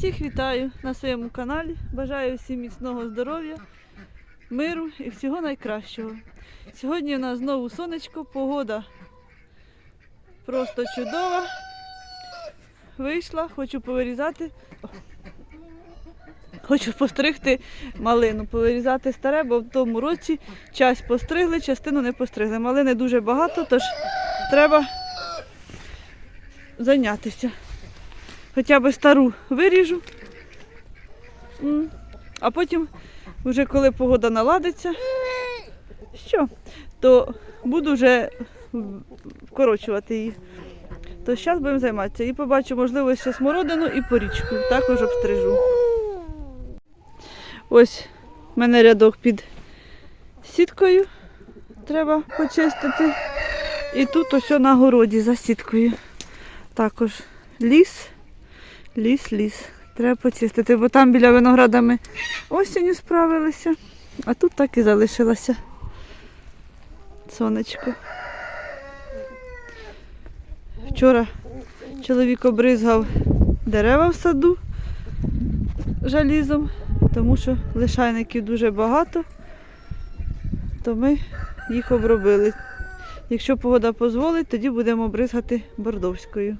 Всіх вітаю на своєму каналі. Бажаю всім міцного здоров'я, миру і всього найкращого. Сьогодні у нас знову сонечко, погода просто чудова. Вийшла, хочу повирізати. Хочу постригти малину, повирізати старе, бо в тому році часть постригли, частину не постригли. Малини дуже багато, тож треба зайнятися. Хоча б стару виріжу. А потім, вже коли погода наладиться, що, то буду вже вкорочувати її. То зараз будемо займатися. І побачу, можливо, ще смородину і порічку. Також обстрижу. Ось в мене рядок під сіткою. Треба почистити. І тут ось на городі за сіткою. Також ліс. Ліс, ліс. Треба почистити, бо там біля винограда ми осінню справилися, а тут так і залишилося сонечко. Вчора чоловік обризгав дерева в саду жалізом, тому що лишайників дуже багато, то ми їх обробили. Якщо погода дозволить, тоді будемо бризгати бордовською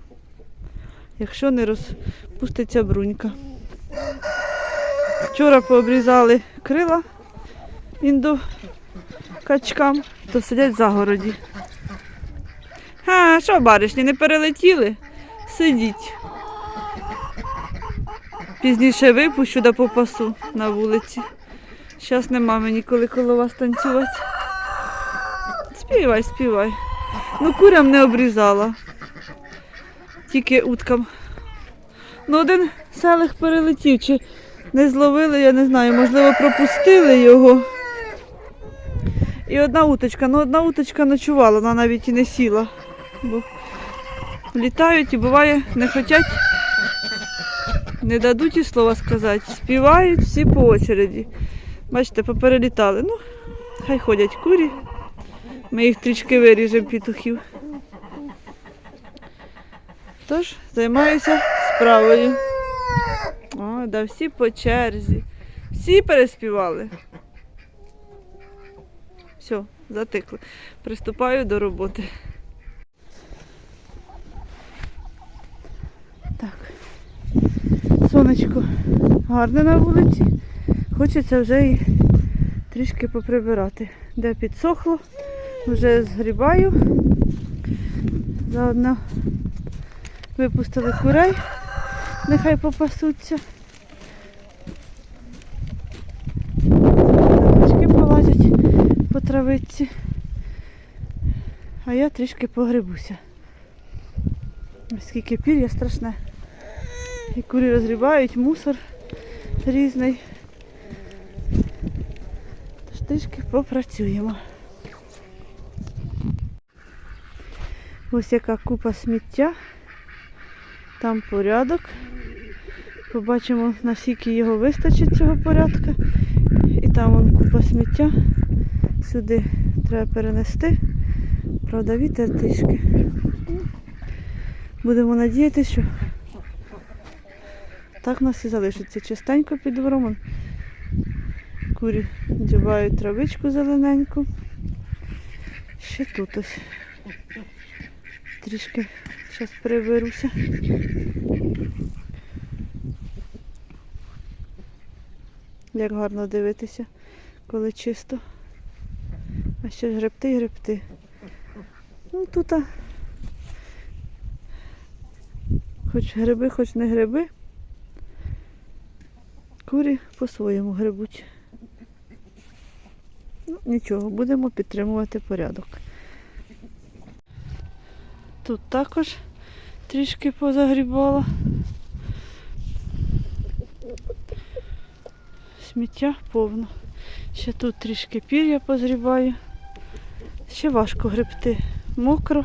якщо не розпуститься брунька. Вчора пообрізали крила індокачкам, то сидять в загороді. А, що, баришні, не перелетіли? Сидіть. Пізніше випущу да попасу на вулиці. Зараз нема мені коли коло вас танцювати. Співай, співай. Ну, курям не обрізала тільки уткам. Ну, один селих перелетів, чи не зловили, я не знаю, можливо, пропустили його. І одна уточка, ну одна уточка ночувала, вона навіть і не сіла. Бо літають і буває, не хочуть, не дадуть і слова сказати. Співають всі по очереді. Бачите, поперелітали. Ну, хай ходять курі. Ми їх трішки виріжемо петухів. Тож займаюся справою. О, да всі по черзі. Всі переспівали. Все, затикли. Приступаю до роботи. Так. Сонечко гарне на вулиці. Хочеться вже і трішки поприбирати. Де підсохло, вже згрібаю. Заодно Випустили курей, нехай попасуться. Качки полазять по травиці. А я трішки погребуся. Скільки пір'я страшне. І курі розгрібають, мусор різний. Тож трішки попрацюємо. Ось яка купа сміття. Там порядок. Побачимо, наскільки його вистачить цього порядка. І там вон купа сміття. Сюди треба перенести. Правда, вітер трішки. Будемо надіятися, що так у нас і залишиться чистенько під двором. Курі дівають травичку зелененьку. Ще тут ось. Трішки зараз приберуся. Як гарно дивитися, коли чисто. А ще ж гребти гребти. Ну тут хоч гриби, хоч не гриби. Курі по-своєму грибуть. Ну, нічого, будемо підтримувати порядок. Тут також трішки позагрібала. Сміття повно. Ще тут трішки пір'я позрібаю. Ще важко гребти. Мокро.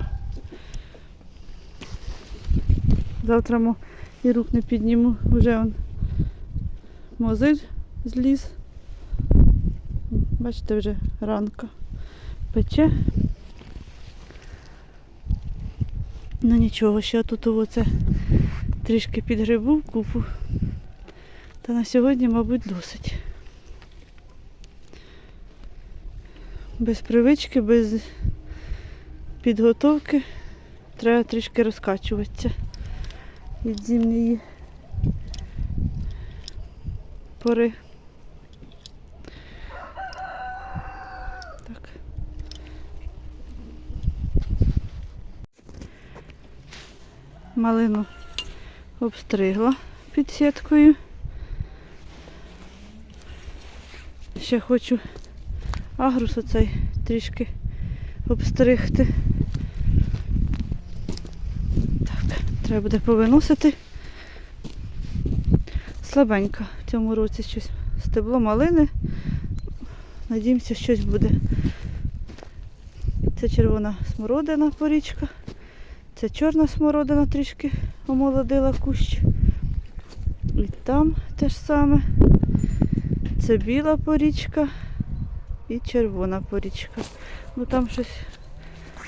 Завтра мо і рук не підніму. Вже он мозиль зліз. Бачите, вже ранка пече. Ну нічого, ще тут оце трішки підгребу в купу. Та на сьогодні, мабуть, досить. Без привички, без підготовки треба трішки розкачуватися від зимньої пори. Так. Малину обстригла під сіткою. Ще хочу агрус оцей трішки обстригти. Так, треба буде повиносити. Слабенько в цьому році щось стебло малини. Надіємося, щось буде. Це червона смородина порічка. Це чорна смородина трішки омолодила кущ. І там те ж саме. Це біла порічка і червона порічка. Ну там щось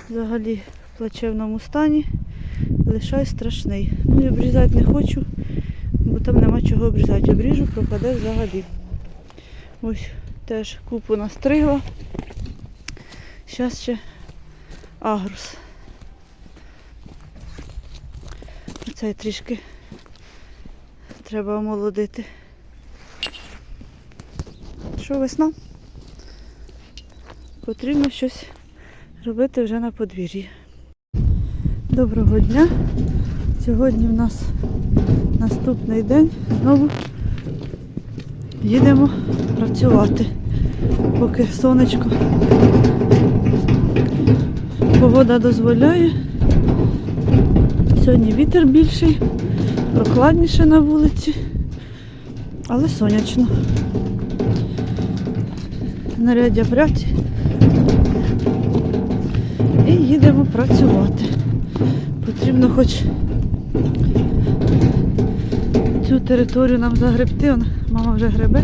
взагалі в плачевному стані. Лишай страшний. Ну і обрізати не хочу, бо там нема чого обрізати. Обріжу, пропаде взагалі. Ось теж купу настригла. Зараз ще агрус. Оцей трішки треба омолодити. Що весна? Потрібно щось робити вже на подвір'ї. Доброго дня. Сьогодні в нас наступний день. Знову їдемо працювати, поки сонечко. Погода дозволяє. Сьогодні вітер більший, прохладніше на вулиці, але сонячно. Знаряддя праці. І їдемо працювати. Потрібно хоч цю територію нам загребти. Мама вже гребе.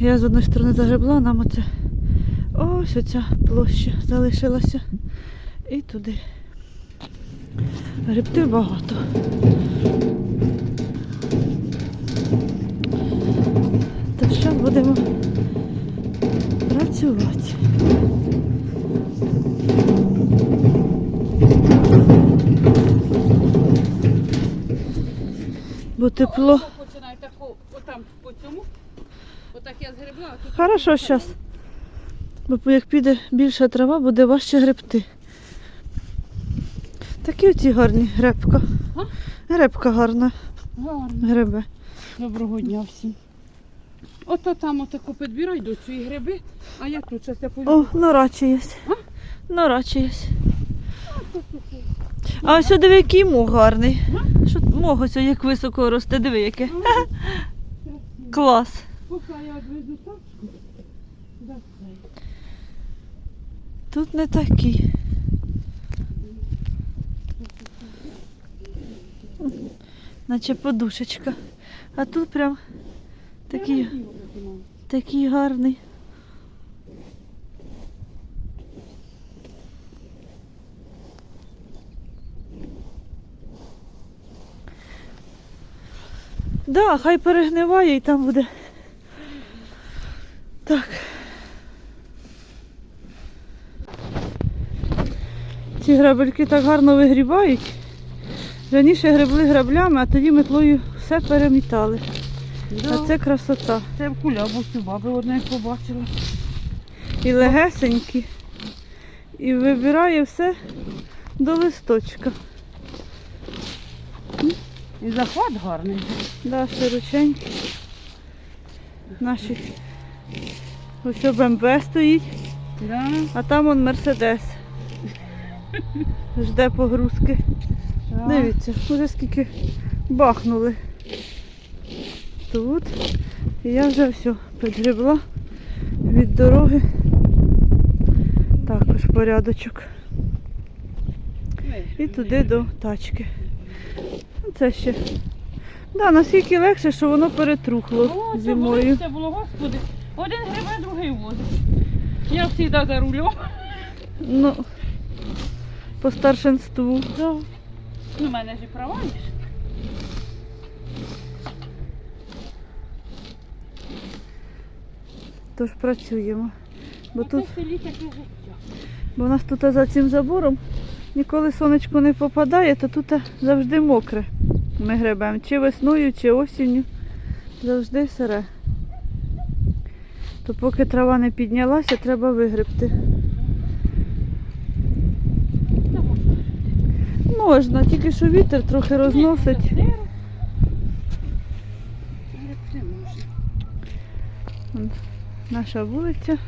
Я з одної сторони загребла, нам оце ось оця площа залишилася. І туди. Грибти багато. Так що будемо працювати. Бо тепло. Починай таку, отам по цьому. Отак я згребла, Хорошо зараз. Бо як піде більша трава, буде важче гребти. Такі оці гарні гребка. А? Гребка гарна гарно. гребе. Доброго дня всім. Ото там отако підбирай до цієї гриби, а я тут щас я. О, чиясь. Нора чиясь. А ось диви, який мох гарний. Що мох ось як високо росте, диви яке. Клас. Поки я відвезу тачку. да. Тут не такі. Наче подушечка. А тут прям такий, такий гарний. Да, хай перегниває і там буде. Так. Ці грабельки так гарно вигрібають. Раніше гребли граблями, а тоді метлою все перемітали. Да. А це красота. Це в кулябусі баби одне побачила. І легесенькі. І вибирає все до листочка. І захват гарний. Да, широченькі. Наші ось БМВ стоїть, Да. а там он Мерседес. Жде погрузки. да. Дивіться, вже скільки бахнули тут. І я вже все підгребла від дороги. Також порядочок. І туди до тачки. Це ще. Да, наскільки легше, що воно перетрухло О, це зимою. було, це було, господи. Один грибе, другий возить. Я завжди за рулем. Ну, по старшинству. Да. Ну, мене ж і права є. Тож працюємо. Бо тут, бо у нас тут за цим забором ніколи сонечко не попадає, то тут завжди мокре. Ми гребемо чи весною, чи осінню. Завжди сире. То поки трава не піднялася, треба вигребти. Можна, тільки що вітер трохи розносить. Наша вулиця.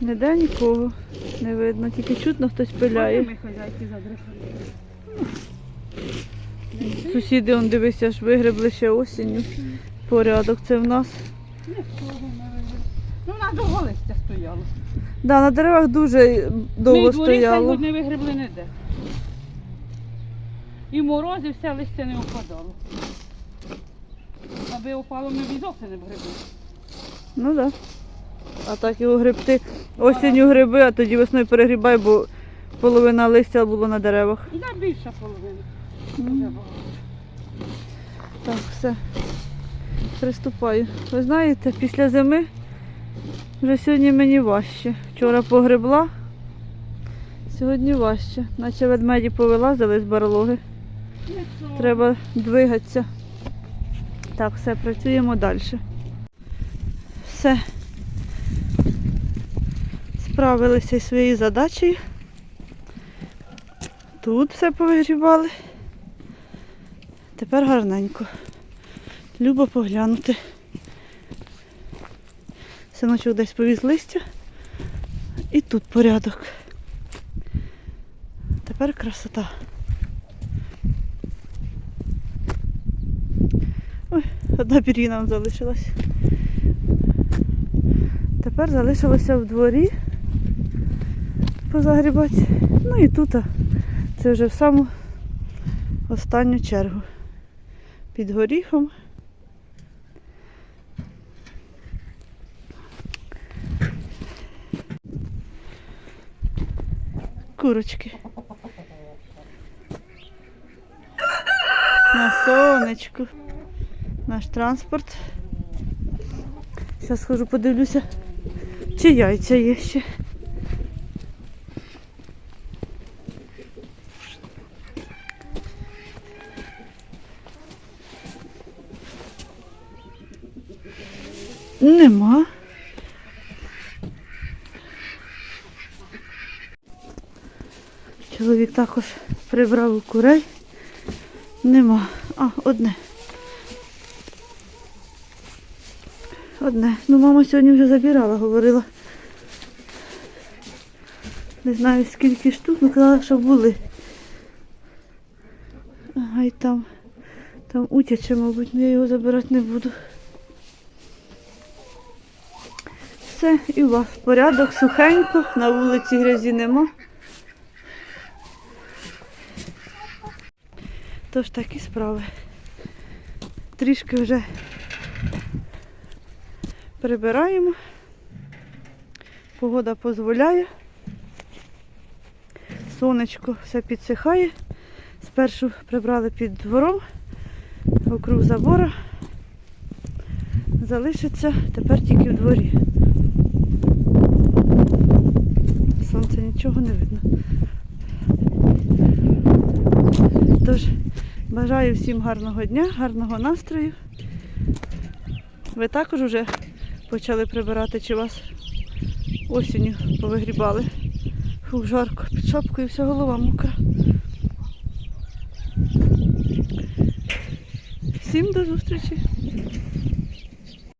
Ніде нікого не видно, тільки чутно хтось пиляє. Ми хазяйки задрифали. Сусіди, он дивися, аж вигребли ще осінню. Порядок це в нас. Нікого не вигребли. Ну, на довго листя стояло. Да, на деревах дуже довго Ми стояло. не вигребли ніде. І морози все листя не опадало. Аби опало, ми зовсім не б гребли. Ну так. Да. А так його гребти. Осінню гриби, а тоді весною перегрібай, бо половина листя було на деревах. Да, більша половина. Багато. Так, все. Приступаю. Ви знаєте, після зими вже сьогодні мені важче. Вчора погребла, сьогодні важче. Наче ведмеді повилазили з барлоги. Треба двигатися. Так, все, працюємо далі. Все. Справилися із своєю задачею. Тут все повигрібали. Тепер гарненько. Любо поглянути. Синочок десь повіз листя. І тут порядок. Тепер красота. Ой, одна пір'їна нам залишилась. Тепер залишилося в дворі позагрібати. Ну і тут це вже в саму останню чергу. Під горіхом. Курочки. На сонечку. Наш транспорт. Зараз схожу, подивлюся, чи яйця є ще. Нема. Чоловік також прибрав у курей. Нема. А, одне. Одне. Ну, мама сьогодні вже забирала, говорила. Не знаю скільки штук, але казала, що були. Ага, і там. Там утяче, мабуть, але я його забирати не буду. Все, і у вас порядок, сухенько, на вулиці грязі нема. Тож такі справи. Трішки вже прибираємо. Погода дозволяє. Сонечко все підсихає. Спершу прибрали під двором, округ забора. Залишиться тепер тільки в дворі. Сонце нічого не видно. Тож, бажаю всім гарного дня, гарного настрою. Ви також вже почали прибирати, чи вас осінню повигрібали. Фух, жарко, під шапкою вся голова мокра. Всім до зустрічі!